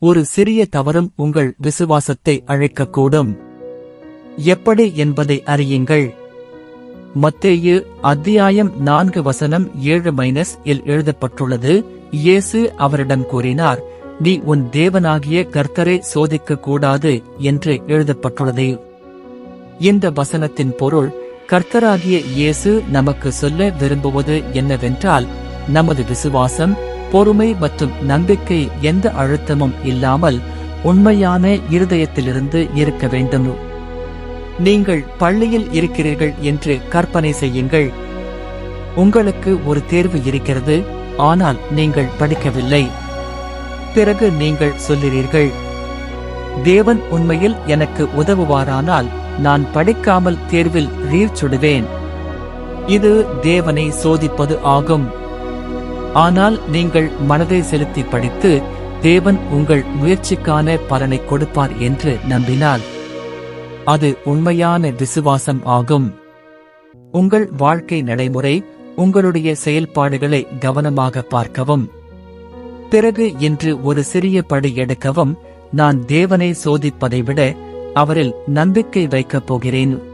ஒரு சிறிய தவறும் உங்கள் விசுவாசத்தை அழைக்கக்கூடும். எப்படி என்பதை அறியுங்கள். மத்தேயு அத்தியாயம் நான்கு வசனம் ஏழு மைனஸ் இல் எழுதப்பட்டுள்ளது. இயேசு அவரிடம் கூறினார் நீ உன் தேவனாகிய கர்த்தரை சோதிக்க கூடாது என்று எழுதப்பட்டுள்ளது. இந்த வசனத்தின் பொருள் கர்த்தராகிய இயேசு நமக்கு சொல்ல விரும்புவது என்னவென்றால் நமது விசுவாசம் பொறுமை மற்றும் நம்பிக்கை எந்த அழுத்தமும் இல்லாமல் உண்மையான இருதயத்திலிருந்து இருக்க வேண்டும். நீங்கள் பள்ளியில் இருக்கிறீர்கள் என்று கற்பனை செய்யுங்கள். உங்களுக்கு ஒரு தேர்வு இருக்கிறது ஆனால் நீங்கள் படிக்கவில்லை. பிறகு நீங்கள் சொல்கிறீர்கள் தேவன் உண்மையில் எனக்கு உதவுவாரானால் நான் படிக்காமல் தேர்வில் ரீச்சுடுவேன் இது தேவனை சோதிப்பது ஆகும். ஆனால் நீங்கள் மனதை செலுத்தி படித்து தேவன் உங்கள் முயற்சிக்கான பலனை கொடுப்பார் என்று நம்பினால். அது உண்மையான விசுவாசம் ஆகும். உங்கள் வாழ்க்கை நடைமுறை உங்களுடைய செயல்பாடுகளை கவனமாக பார்க்கவும். பிறகு இன்று ஒரு சிறிய படி எடுக்கவும் நான் தேவனை சோதிப்பதை விட அவரில் நம்பிக்கை வைக்கப் போகிறேன்.